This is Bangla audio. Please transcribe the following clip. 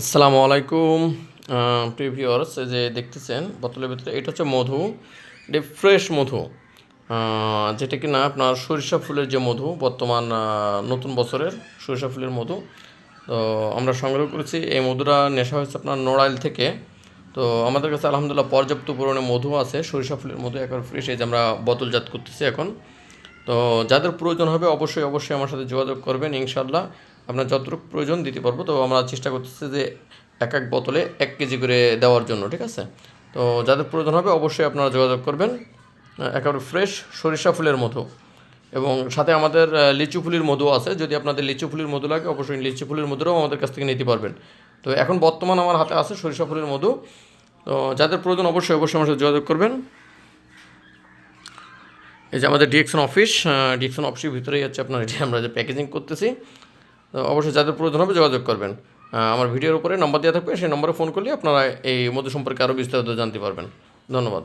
আসসালামু আলাইকুম। প্রিভিউয়ার্স যে দেখতেছেন, বোতলের ভিতরে, এটা হচ্ছে মধু, এটা ফ্রেশ মধু। যেটা কি না আপনার সরিষা ফুলের যে মধু, বর্তমান নতুন বছরের সরিষা ফুলের মধু। তো আমরা সংগ্রহ করেছি, এই মধুটা নেশা হয়েছে আপনার নড়াইল থেকে। তো আমাদের কাছে আলহামদুলিল্লাহ পর্যাপ্ত পরিমাণে মধু আছে, সরিষা ফুলের মধু, একবার ফ্রেশ এই যে আমরা বোতলজাত করতেছি এখন। তো যাদের প্রয়োজন হবে, অবশ্যই অবশ্যই আমার সাথে যোগাযোগ করবেন ইনশাল্লাহ আপনার যতটুকু প্রয়োজন দিতে পারব। তো আমরা চেষ্টা করতেছি যে এক এক বোতলে এক কেজি করে দেওয়ার জন্য, ঠিক আছে? তো যাদের প্রয়োজন হবে অবশ্যই আপনারা যোগাযোগ করবেন একেবারে ফ্রেশ সরিষা ফুলের মধু। এবং সাথে আমাদের লিচু ফুলের মধু আছে। যদি আপনাদের লিচু ফুলের মধু লাগে, অবশ্যই লিচু ফুলের মধুরাও আমাদের কাছ থেকে নিতে পারবেন। তো এখন বর্তমান আমার হাতে আছে সরিষা ফুলের মধু। তো যাদের প্রয়োজন অবশ্যই অবশ্যই আমার সাথে যোগাযোগ করবেন। এই যে আমাদের ডিএকশন অফিস ডিএকশন অফিসের ভিতরেই হচ্ছে আপনার এটি আমরা যে প্যাকেজিং করতেছি। অবশ্যই যাদের প্রয়োজন হবে যোগাযোগ করবেন। আমার ভিডিওর উপরে নম্বর দেওয়া থাকবে, সেই নম্বরে ফোন করলে আপনারা এই মধু সম্পর্কে আরও বিস্তারিত জানতে পারবেন। ধন্যবাদ।